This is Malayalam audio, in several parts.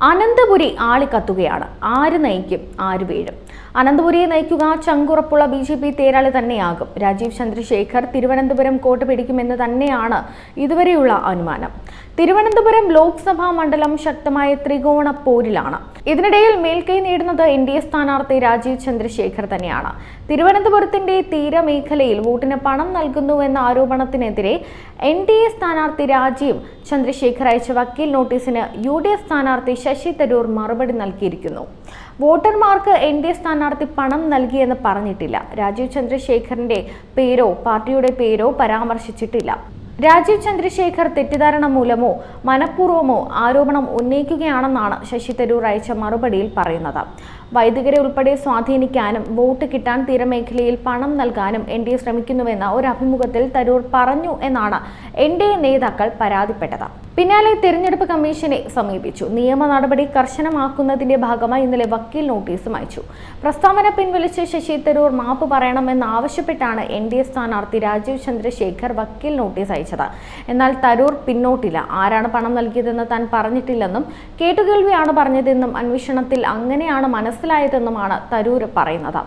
അനന്തപുരി ആളിക്കത്തുകയാണ് ആര് നയിക്കും? ആര് വീഴും? അനന്തപുരിയെ നയിക്കുക ചങ്കുറപ്പുള്ള ബി ജെ പി തേരാളി തന്നെയാകും. രാജീവ് ചന്ദ്രശേഖർ തിരുവനന്തപുരം കോട്ട പിടിക്കുമെന്ന് തന്നെയാണ് ഇതുവരെയുള്ള അനുമാനം. തിരുവനന്തപുരം ലോക്സഭാ മണ്ഡലം ശക്തമായ ത്രികോണ പോരിലാണ്. ഇതിനിടയിൽ മേൽക്കൈ നേടുന്നത് എൻ ഡി എ സ്ഥാനാർത്ഥി രാജീവ് ചന്ദ്രശേഖർ തന്നെയാണ്. തിരുവനന്തപുരത്തിന്റെ തീരമേഖലയിൽ വോട്ടിന് പണം നൽകുന്നുവെന്ന ആരോപണത്തിനെതിരെ എൻ ഡി എ സ്ഥാനാർത്ഥി രാജീവ് ചന്ദ്രശേഖർ അയച്ച വക്കീൽ നോട്ടീസിന് യു ഡി എഫ് സ്ഥാനാർത്ഥി ശശി തരൂർ മറുപടി നൽകിയിരിക്കുന്നു. വോട്ടർമാർക്ക് എൻ ഡി എ സ്ഥാനാർത്ഥി പണം നൽകിയെന്ന് പറഞ്ഞിട്ടില്ല. രാജീവ് ചന്ദ്രശേഖറിന്റെ പേരോ പാർട്ടിയുടെ പേരോ പരാമർശിച്ചിട്ടില്ല. രാജീവ് ചന്ദ്രശേഖർ തെറ്റിദ്ധാരണ മൂലമോ മനഃപൂർവമോ ആരോപണം ഉന്നയിക്കുകയാണെന്നാണ് ശശി തരൂർ അയച്ച മറുപടിയിൽ പറയുന്നത്. വൈദികരെ ഉൾപ്പെടെ സ്വാധീനിക്കാനും വോട്ട് കിട്ടാൻ തീരമേഖലയിൽ പണം നൽകാനും എൻ ഡി എ ശ്രമിക്കുന്നുവെന്ന ഒരു അഭിമുഖത്തിൽ തരൂർ പറഞ്ഞു എന്നാണ് എൻ ഡി എ നേതാക്കൾ പരാതിപ്പെട്ടത്. പിന്നാലെ തിരഞ്ഞെടുപ്പ് കമ്മീഷനെ സമീപിച്ചു. നിയമ നടപടി കർശനമാക്കുന്നതിന്റെ ഭാഗമായി ഇന്നലെ വക്കീൽ നോട്ടീസും അയച്ചു. പ്രസ്താവന പിൻവലിച്ച് ശശി തരൂർ മാപ്പ് പറയണമെന്നാവശ്യപ്പെട്ടാണ് എൻ ഡി എ സ്ഥാനാർത്ഥി രാജീവ് ചന്ദ്രശേഖർ വക്കീൽ നോട്ടീസ് അയച്ചത്. എന്നാൽ തരൂർ പിന്നോട്ടില്ല. ആരാണ് പണം നൽകിയതെന്ന് താൻ പറഞ്ഞിട്ടില്ലെന്നും കേട്ടുകേൾവിയാണ് പറഞ്ഞതെന്നും അന്വേഷണത്തിൽ അങ്ങനെയാണ് മനസ്സിലായതെന്നുമാണ് തരൂർ പറയുന്നത്.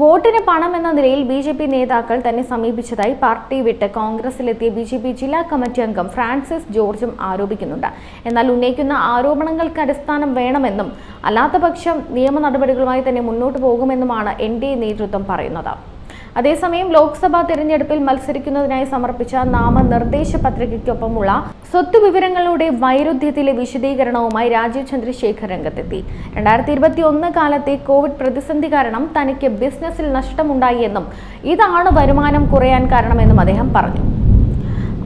വോട്ടിന് പണം എന്ന നിലയിൽ ബി ജെ പി നേതാക്കൾ തന്നെ സമീപിച്ചതായി പാർട്ടി വിട്ട് കോൺഗ്രസിലെത്തിയ ബി ജെ പി ജില്ലാ കമ്മിറ്റി അംഗം ഫ്രാൻസിസ് ജോർജും ആരോപിക്കുന്നുണ്ട്. എന്നാൽ ഉന്നയിക്കുന്ന ആരോപണങ്ങൾക്ക് അടിസ്ഥാനം വേണമെന്നും അല്ലാത്തപക്ഷം നിയമ നടപടികളുമായി തന്നെ മുന്നോട്ട് പോകുമെന്നുമാണ് എൻ ഡി എ നേതൃത്വം പറയുന്നത്. അതേസമയം ലോക്സഭാ തിരഞ്ഞെടുപ്പിൽ മത്സരിക്കുന്നതിനായി സമർപ്പിച്ച നാമനിർദ്ദേശ പത്രികയ്ക്കൊപ്പമുള്ള സ്വത്ത് വിവരങ്ങളുടെ വൈരുദ്ധ്യത്തിലെ വിശദീകരണവുമായി രാജീവ് ചന്ദ്രശേഖർ രംഗത്തെത്തി. രണ്ടായിരത്തി ഇരുപത്തി ഒന്ന് കാലത്തെ കോവിഡ് പ്രതിസന്ധി കാരണം തനിക്ക് ബിസിനസ്സിൽ നഷ്ടമുണ്ടായി എന്നും ഇതാണ് വരുമാനം കുറയാൻ കാരണമെന്നും അദ്ദേഹം പറഞ്ഞു.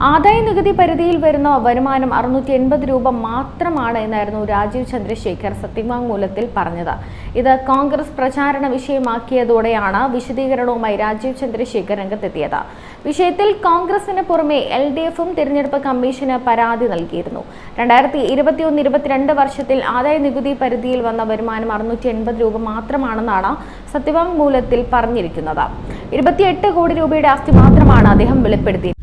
ആദായ നികുതി പരിധിയിൽ വരുന്ന വരുമാനം അറുന്നൂറ്റി എൺപത് രൂപ മാത്രമാണ് എന്നായിരുന്നു രാജീവ് ചന്ദ്രശേഖർ സത്യവാങ്മൂലത്തിൽ പറഞ്ഞത്. ഇത് കോൺഗ്രസ് പ്രചാരണ വിഷയമാക്കിയതോടെയാണ് വിശദീകരണവുമായി രാജീവ് ചന്ദ്രശേഖർ രംഗത്തെത്തിയത്. വിഷയത്തിൽ കോൺഗ്രസിന് പുറമെ എൽ ഡി എഫും തിരഞ്ഞെടുപ്പ് കമ്മീഷന് പരാതി നൽകിയിരുന്നു. രണ്ടായിരത്തി ഇരുപത്തിയൊന്ന് ഇരുപത്തിരണ്ട് വർഷത്തിൽ ആദായ നികുതി പരിധിയിൽ വന്ന വരുമാനം അറുന്നൂറ്റി എൺപത് രൂപ മാത്രമാണെന്നാണ് സത്യവാങ്മൂലത്തിൽ പറഞ്ഞിരിക്കുന്നത്. ഇരുപത്തിയെട്ട് കോടി രൂപയുടെ ആസ്തി മാത്രമാണ് അദ്ദേഹം വെളിപ്പെടുത്തിയത്